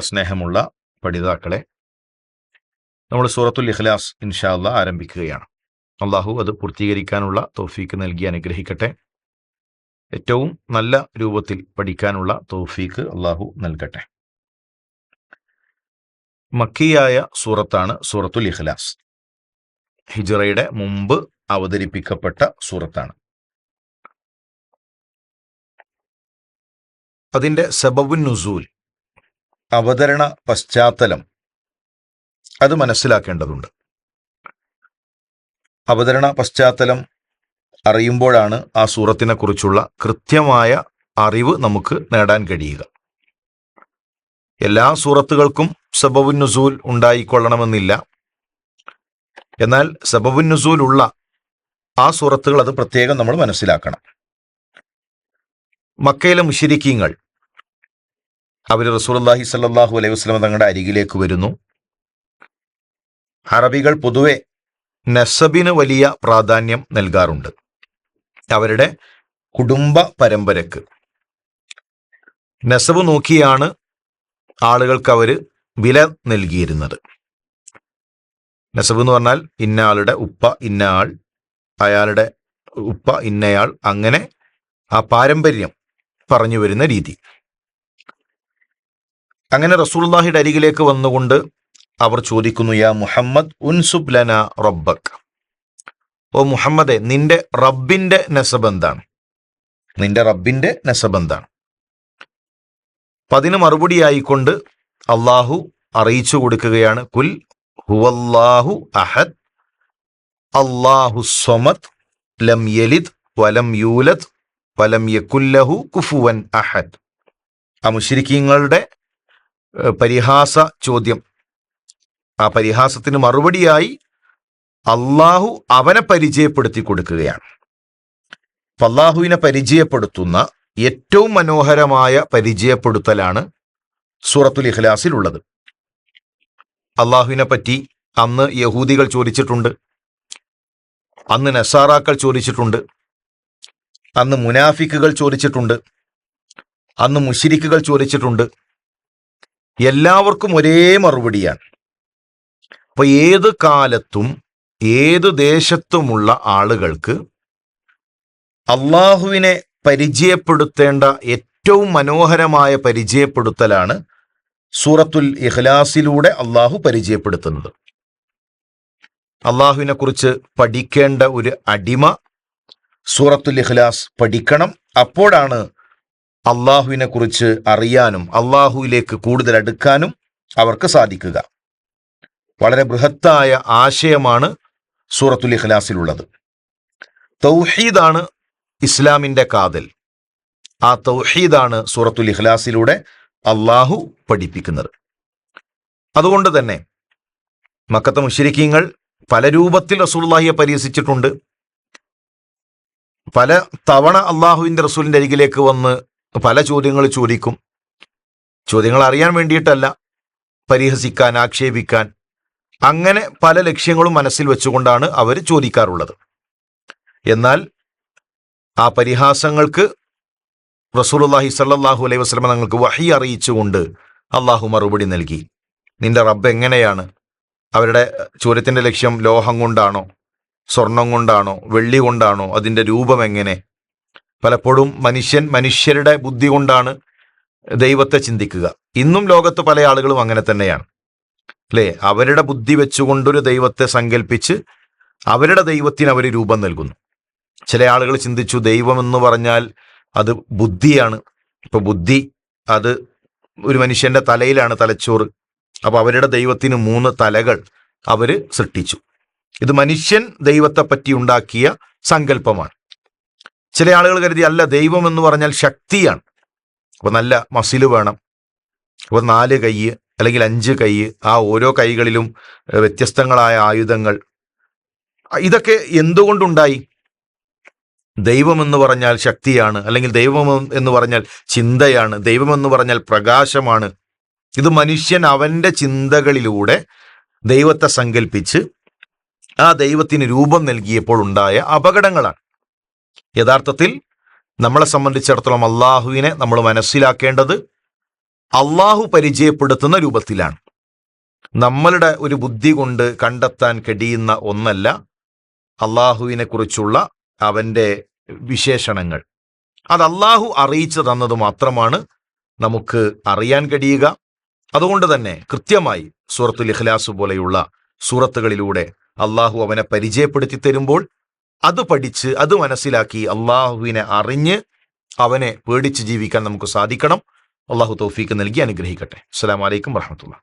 സ്നേഹമുള്ള പഠിതാക്കളെ നമ്മൾ സൂറത്തുൽ ഇഖ്ലാസ് ഇൻഷാല്ല ആരംഭിക്കുകയാണ്. അള്ളാഹു അത് പൂർത്തീകരിക്കാനുള്ള തൗഫീക്ക് നൽകി അനുഗ്രഹിക്കട്ടെ. ഏറ്റവും നല്ല രൂപത്തിൽ പഠിക്കാനുള്ള തൗഫീക്ക് അള്ളാഹു നൽകട്ടെ. മക്കിയായ സൂറത്താണ് സൂറത്തുൽ ഇഖ്ലാസ്. ഹിജറയുടെ മുമ്പ് അവതരിപ്പിക്കപ്പെട്ട സൂറത്താണ്. അതിന്റെ സബബുൻ നുസൂൽ അവതരണ പശ്ചാത്തലം അത് മനസ്സിലാക്കേണ്ടതുണ്ട്. അവതരണ പശ്ചാത്തലം അറിയുമ്പോഴാണ് ആ സൂറത്തിനെ കുറിച്ചുള്ള കൃത്യമായ അറിവ് നമുക്ക് നേടാൻ കഴിയുക. എല്ലാ സൂറത്തുകൾക്കും സബബുൻ നുസൂൽ ഉണ്ടായിക്കൊള്ളണമെന്നില്ല. എന്നാൽ ഉള്ള ആ സൂറത്തുകൾ അത് പ്രത്യേകം നമ്മൾ മനസ്സിലാക്കണം. മക്കയിലെ മുഷിരിക്കീങ്ങൾ അവർ റസൂലുള്ളാഹി സല്ലാഹു അലൈഹി വസ്ലം തങ്ങളുടെ അരികിലേക്ക് വരുന്നു. അറബികൾ പൊതുവെ നസബിന് വലിയ പ്രാധാന്യം നൽകാറുണ്ട്. അവരുടെ കുടുംബ പരമ്പരക്ക്. നസബ് നോക്കിയാണ് ആളുകൾക്ക് അവർ വില നൽകിയിരുന്നത്. നസബ് എന്ന് പറഞ്ഞാൽ ഇന്ന ആളുടെ ഉപ്പ ഇന്ന ആൾ അയാളുടെ ഉപ്പ ഇന്നയാൾ അങ്ങനെ ആ പാരമ്പര്യം പറഞ്ഞു വരുന്ന രീതി. അങ്ങനെ റസൂള്ളാഹിയുടെ അരികിലേക്ക് വന്നുകൊണ്ട് അവർ ചോദിക്കുന്നു യാ മുഹമ്മദ് ഉൻസുബ് ലന റബ്ബക്. ഓ മുഹമ്മദെ നിന്റെ റബ്ബിന്റെ നസബ് എന്താണ്? നിന്റെ റബ്ബിന്റെ നസബ് എന്താണ്? അപ്പൊ മറുപടിയായിക്കൊണ്ട് അള്ളാഹു അറിയിച്ചു കൊടുക്കുകയാണ് കുൽ ഹുവല്ലാഹു അഹദ്. അള്ളാഹു സ്വമത് ലം യലിദ് വലം യൂലദ്. വലം യക്കുല്ലഹു കുഫുവൻ അഹദ്. ആ പരിഹാസ ചോദ്യം. ആ പരിഹാസത്തിന് മറുപടിയായി അള്ളാഹു അവനെ പരിചയപ്പെടുത്തി കൊടുക്കുകയാണ്. അള്ളാഹുവിനെ പരിചയപ്പെടുത്തുന്ന ഏറ്റവും മനോഹരമായ പരിചയപ്പെടുത്തലാണ് സൂറത്തുൽ ഇഖ്ലാസിൽ ഉള്ളത് അള്ളാഹുവിനെ പറ്റി അന്ന് യഹൂദികൾ ചോദിച്ചിട്ടുണ്ട്. അന്ന് നസാറാക്കൾ ചോദിച്ചിട്ടുണ്ട്. അന്ന് മുനാഫിക്കുകൾ ചോദിച്ചിട്ടുണ്ട്. അന്ന് മുഷിരിക്കുകൾ ചോദിച്ചിട്ടുണ്ട്. എല്ലാവർക്കും ഒരേ മറുപടിയാണ്. അപ്പൊ ഏത് കാലത്തും ഏത് ദേശത്തുമുള്ള ആളുകൾക്ക് അള്ളാഹുവിനെ പരിചയപ്പെടുത്തേണ്ട ഏറ്റവും മനോഹരമായ പരിചയപ്പെടുത്തലാണ് സൂറത്തുൽ ഇഖ്ലാസിലൂടെ അള്ളാഹു പരിചയപ്പെടുത്തുന്നത്. അള്ളാഹുവിനെ കുറിച്ച് പഠിക്കേണ്ട ഒരു അടിമ സൂറത്തുൽ ഇഖ്ലാസ് പഠിക്കണം. അപ്പോഴാണ് അള്ളാഹുവിനെ കുറിച്ച് അറിയാനും അള്ളാഹുവിലേക്ക് കൂടുതൽ അടുക്കാനും അവർക്ക് സാധിക്കുക. വളരെ ബൃഹത്തായ ആശയമാണ് സൂറത്തുൽ ഇഖ്ലാസിലുള്ളത്. തൗഹീദാണ് ഇസ്ലാമിന്റെ കാതൽ. ആ തൗഹീദാണ് സൂറത്തുൽ ഇഖ്ലാസിലൂടെ അള്ളാഹു പഠിപ്പിക്കുന്നത്. അതുകൊണ്ട് തന്നെ മക്കത്ത മുഷരിക്കീങ്ങൾ പല രൂപത്തിൽ റസൂള്ളാഹിയെ പരിഹസിച്ചിട്ടുണ്ട്. പല തവണ അള്ളാഹുവിന്റെ റസൂലിന്റെ അരികിലേക്ക് വന്ന് പല ചോദ്യങ്ങൾ ചോദിക്കും. ചോദ്യങ്ങൾ അറിയാൻ വേണ്ടിയിട്ടല്ല പരിഹസിക്കാൻ ആക്ഷേപിക്കാൻ. അങ്ങനെ പല ലക്ഷ്യങ്ങളും മനസ്സിൽ വെച്ചുകൊണ്ടാണ് അവർ ചോദിക്കാറുള്ളത്. എന്നാൽ ആ പരിഹാസങ്ങൾക്ക് റസൂലുള്ളാഹി സല്ലല്ലാഹു അലൈഹി വസ്ലമ തങ്ങൾക്ക് വഹി അറിയിച്ചുകൊണ്ട് അള്ളാഹു മറുപടി നൽകി. നിന്റെ റബ്ബ് എങ്ങനെയാണ്? അവരുടെ ചൂരത്തിന്റെ ലക്ഷ്യം ലോഹം കൊണ്ടാണോ? സ്വർണം കൊണ്ടാണോ? വെള്ളി കൊണ്ടാണോ? അതിന്റെ രൂപം എങ്ങനെ? പലപ്പോഴും മനുഷ്യൻ മനുഷ്യരുടെ ബുദ്ധി കൊണ്ടാണ് ദൈവത്തെ ചിന്തിക്കുക. ഇന്നും ലോകത്ത് പല ആളുകളും അങ്ങനെ തന്നെയാണ്. അല്ലേ? അവരുടെ ബുദ്ധി വെച്ചുകൊണ്ടൊരു ദൈവത്തെ സങ്കല്പിച്ച് അവരുടെ ദൈവത്തിന് അവർ രൂപം നൽകുന്നു. ചില ആളുകൾ ചിന്തിച്ചു ദൈവം എന്ന് പറഞ്ഞാൽ അത് ബുദ്ധിയാണ്. ഇപ്പൊ ബുദ്ധി അത് ഒരു മനുഷ്യന്റെ തലയിലാണ് തലച്ചോറ്. അപ്പൊ അവരുടെ ദൈവത്തിന് മൂന്ന് തലകൾ അവർ സൃഷ്ടിച്ചു. ഇത് മനുഷ്യൻ ദൈവത്തെ പറ്റി ഉണ്ടാക്കിയ സങ്കല്പമാണ്. ചില ആളുകൾ കരുതി അല്ല ദൈവം എന്ന് പറഞ്ഞാൽ ശക്തിയാണ്. അപ്പൊ നല്ല മസിൽ വേണം. അപ്പൊ നാല് കൈ അല്ലെങ്കിൽ അഞ്ച് കൈ ആ ഓരോ കൈകളിലും വ്യത്യസ്തങ്ങളായ ആയുധങ്ങൾ. ഇതൊക്കെ എന്തുകൊണ്ടുണ്ടായി? ദൈവം എന്ന് പറഞ്ഞാൽ ശക്തിയാണ് അല്ലെങ്കിൽ ദൈവം എന്ന് പറഞ്ഞാൽ ചിന്തയാണ് ദൈവമെന്ന് പറഞ്ഞാൽ പ്രകാശമാണ്. ഇത് മനുഷ്യൻ അവന്റെ ചിന്തകളിലൂടെ ദൈവത്തെ സങ്കല്പിച്ച് ആ ദൈവത്തിന് രൂപം നൽകിയപ്പോൾ ഉണ്ടായ അപകടങ്ങളാണ്. യഥാർത്ഥത്തിൽ നമ്മളെ സംബന്ധിച്ചിടത്തോളം അള്ളാഹുവിനെ നമ്മൾ മനസ്സിലാക്കേണ്ടത് അള്ളാഹു പരിചയപ്പെടുത്തുന്ന രൂപത്തിലാണ്. നമ്മളുടെ ഒരു ബുദ്ധി കൊണ്ട് കണ്ടെത്താൻ കഴിയുന്ന ഒന്നല്ല അള്ളാഹുവിനെ കുറിച്ചുള്ള അവന്റെ വിശേഷണങ്ങൾ. അത് അള്ളാഹു അറിയിച്ചു തന്നത് മാത്രമാണ് നമുക്ക് അറിയാൻ കഴിയുക. അതുകൊണ്ട് തന്നെ കൃത്യമായി സൂറത്തുൽ ഇഖ്ലാസ് പോലെയുള്ള സൂറത്തുകളിലൂടെ അള്ളാഹു അവനെ പരിചയപ്പെടുത്തി തരുമ്പോൾ അത് പഠിച്ച് അത് മനസ്സിലാക്കി അള്ളാഹുവിനെ അറിഞ്ഞ് അവനെ പേടിച്ച് ജീവിക്കാൻ നമുക്ക് സാധിക്കണം. അള്ളാഹു തൗഫീക്ക് നൽകി അനുഗ്രഹിക്കട്ടെ. അസ്സാം വലൈക്കും വറഹമത്തുള്ള